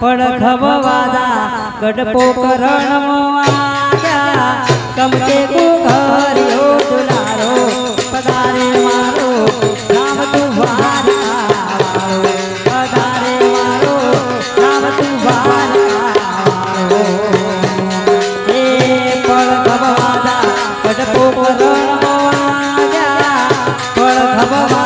પડખવાદા ગઢપો કરણવાદા કમકે કુઘર્યો દુલારો પધારે મારો રામ તુવારા પધારે મારો રામ તુવારા એ પડખવાદા ગઢપો કરણવાદા પડખવાદા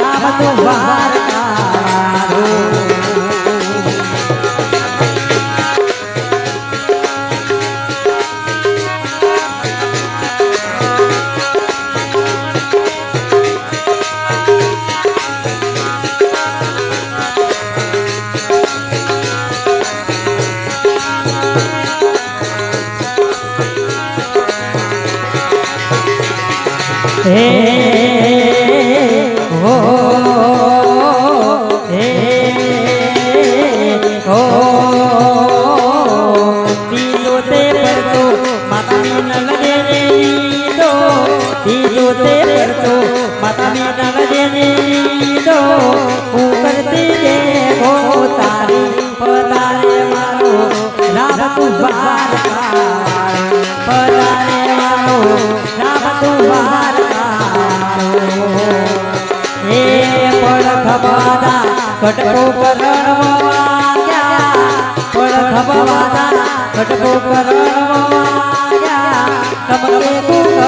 રામ તો વાર Hey. ખબાદા કટકો પરણવા ગયા ખબાદા કટકો પરણવા ગયા તમને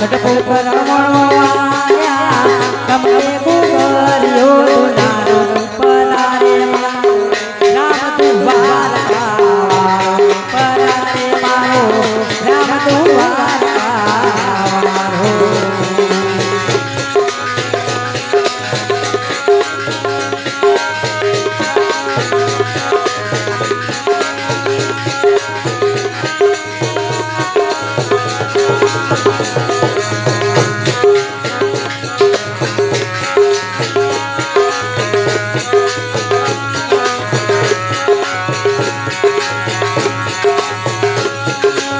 ઘટકો પર રમણવાયા તમે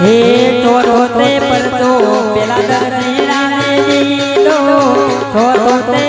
હે ચોરો તે પરચો પેલા દરજીરા ને દીધો ચોરો તે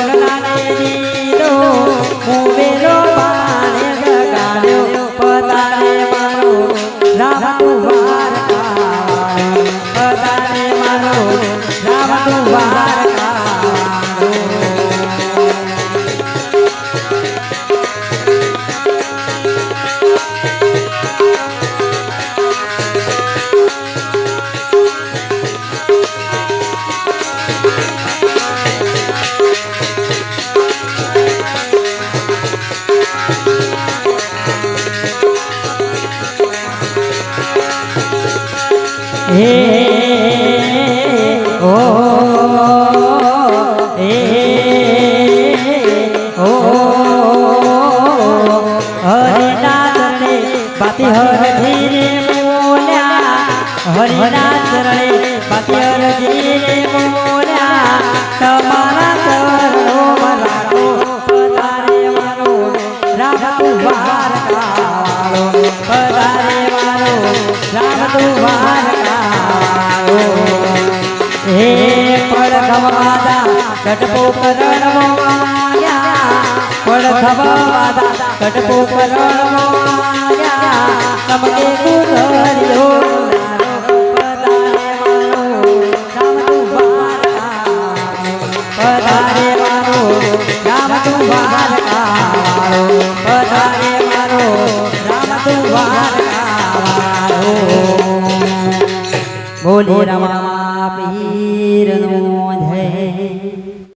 હે હરિના ચરણે ધીરે બોલ્યા તમારા ચરણો રાખો પધારે મારો રામ તુવાર મારો કટપો કરણમો પડખવાદા કટપો કરણમો આવ્યા. તમને પધારે